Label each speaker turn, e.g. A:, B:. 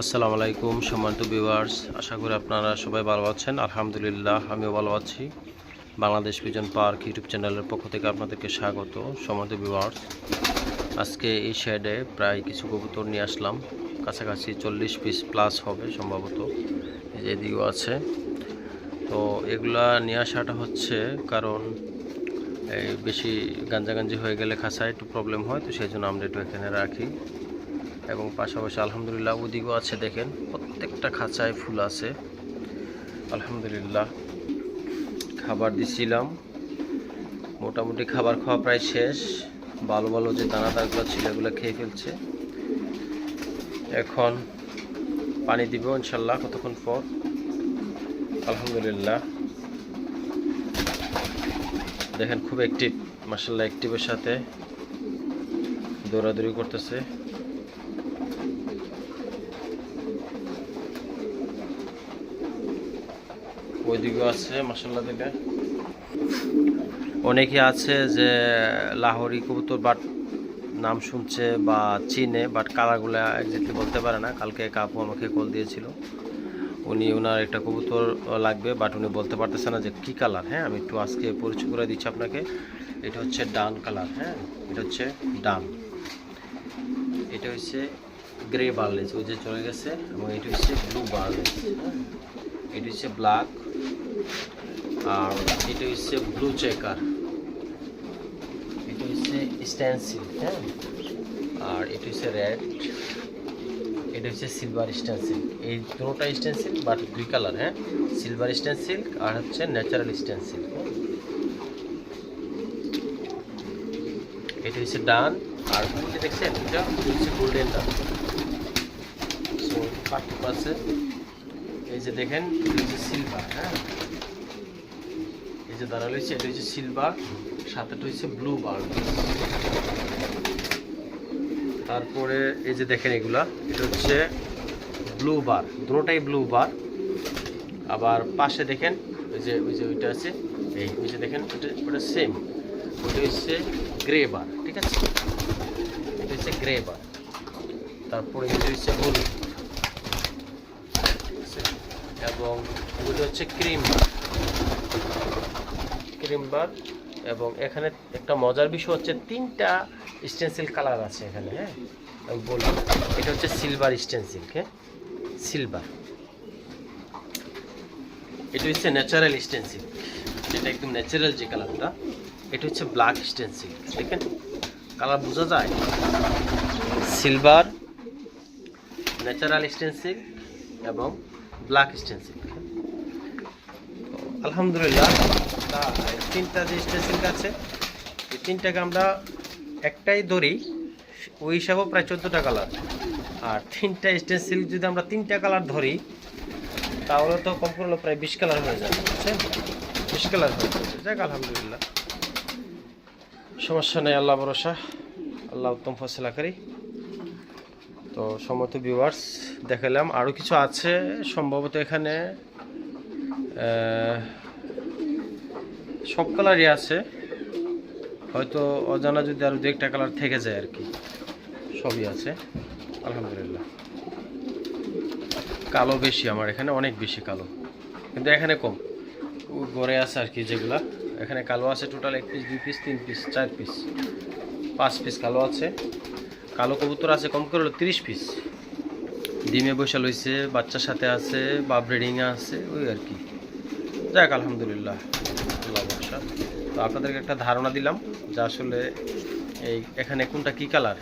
A: আসসালামু আলাইকুম, সম্মানিত ভিউয়ার্স আশা করি আপনারা সবাই ভালো আছেন। আলহামদুলিল্লাহ, আমিও ভালো আছি। বাংলাদেশ পিজন পার্ক ইউটিউব চ্যানেলের পক্ষ থেকে আপনাদেরকে স্বাগত, সম্মানিত ভিউয়ার্স আজকে এই শেডে প্রায় কিছু কবুতর নিয়ে আসলাম। কাছাকাছি চল্লিশ পিস প্লাস হবে সম্ভবত এদিকেও আছে। তো এগুলা নিয়ে আসাটা হচ্ছে কারণ, এই বেশি গাঞ্জাগাঞ্জি হয়ে গেলে খাসায় একটু প্রবলেম হয়, তো সেই জন্য আমরা একটু এখানে রাখি। এবং পাশাপাশি আলহামদুলিল্লাহ ওদিকেও আছে দেখেন, প্রত্যেকটা খাঁচায় ফুল আছে। আলহামদুলিল্লাহ, খাবার দিছিলাম। মোটামুটি খাবার খাওয়া প্রায় শেষ। ভালো ভালো যে দানাদারগুলো ছিল এগুলো খেয়ে ফেলছে। এখন পানি দিব ইনশাল্লাহ কতক্ষণ পর। আলহামদুলিল্লাহ। দেখেন খুব অ্যাক্টিভ মার্শাল্লাহ অ্যাক্টিভের সাথে দৌড়াদৌড়ি করতেছে। ওইদিকেও আছে মাসাল্লাহ দিকে অনেকে আছে যে লাহোরি কবুতর, বাট নাম শুনছে বা চিনে, বাট কালারগুলো একজাক্টলি বলতে পারে না। কালকে কাপু আমাকে কল দিয়েছিল। উনি ওনার একটা কবুতর লাগবে, বাট উনি বলতে পারতেছে না যে কী কালার। হ্যাঁ আমি একটু আজকে পরিচয় করে দিচ্ছি আপনাকে। এটা হচ্ছে ডান কালার হ্যাঁ এটা হচ্ছে ডান। এটা হচ্ছে গ্রে বার্লেস ওই যে চলে গেছে, এবং এটা হচ্ছে ব্লু বার্লেস এটা হচ্ছে ব্ল্যাক আর এটা হচ্ছে ব্লু চেকার এটা হচ্ছে স্ট্যান্সিল হ্যাঁ আর এটা হচ্ছে রেড এটা হচ্ছে সিলভার স্ট্যান্সিল এই দুটোটা স্ট্যান্সিল বাট দুই কালার হ্যাঁ? সিলভার স্ট্যান্সিল আর হচ্ছে ন্যাচারাল স্ট্যান্সিল এটা হচ্ছে ডান আর ওই দেখছেন, এটা হচ্ছে গোল্ডেন ডান সো পার্থক্য আছে এই যে দেখেন সিলভার হ্যাঁ? এই যে দাঁড়াল, হচ্ছে এটা হচ্ছে সিলভার সাথেটা হচ্ছে ব্লু বার তারপরে এই যে দেখেন এগুলা, এটা হচ্ছে ব্লু বার দুটোটাই ব্লু বার আবার পাশে দেখেন, ওই যে ওই যে ওইটা আছে, এই, ওই যে দেখেন ওটা ওটা সেম ওটা হচ্ছে গ্রে বার ঠিক আছে? এটা হচ্ছে গ্রে বার তারপরে এটা হচ্ছে হলুদ? এবং এগুলো হচ্ছে ক্রিম। ক্রিম বার এবং এখানে একটা মজার বিষয় হচ্ছে তিনটা স্টেন্সিল কালার আছে এখানে হ্যাঁ? আমি বলি, এটা হচ্ছে সিলভার স্টেন্সিল হ্যাঁ সিলভার এটা হচ্ছে ন্যাচারাল স্টেন্সিল যেটা একদম ন্যাচারাল যে কালারটা এটা হচ্ছে ব্ল্যাক স্টেন্সিল দেখেন? কালার বোঝা যায়? সিলভার ন্যাচারাল স্টেন্সিল এবং ব্ল্যাক স্টেন্সিল। আলহামদুলিল্লাহ তিনটা যে স্টেন্সিল আছে, এই তিনটাকে আমরা একটাই ধরি, ওই হিসাবেও প্রায় চোদ্দোটা কালার। আর তিনটা স্টেন্সিল যদি আমরা তিনটা কালার ধরি, তাহলে তো কম প্রায় বিশ কালার হয়ে যাবে, বুঝছেন? বিশ কালার হয়ে যাচ্ছে যাক, আলহামদুলিল্লাহ। সমস্যা নেই, আল্লাহ ভরসা। আল্লাহ উত্তম ফসলাকারী তো সমস্ত ভিউয়ার্স দেখালাম। আরও কিছু আছে সম্ভবত এখানে। সব কালারই আছে। হয়তো অজানা যদি আরও দু একটা কালার থেকে যায় আর কি। সবই আছে। আলহামদুলিল্লাহ। কালো বেশি আমার এখানে, অনেক বেশি কালো। কিন্তু এখানে কম। গড়ে আছে আর কি যেগুলা। এখানে কালো আছে টোটাল এক পিস দুই পিস তিন পিস চার পিস পাঁচ পিস কালো আছে। কালো কবুতর আছে কম করে হলো তিরিশ পিস ডিমে বসে লইছে, বাচ্চার সাথে আছে বা ব্রিডিংয়ে আছে, ওই আর কি। যাক, আলহামদুলিল্লাহ তো আপনাদেরকে একটা ধারণা দিলাম যে আসলে এই এখানে কোনটা কী কালার হ্যাঁ?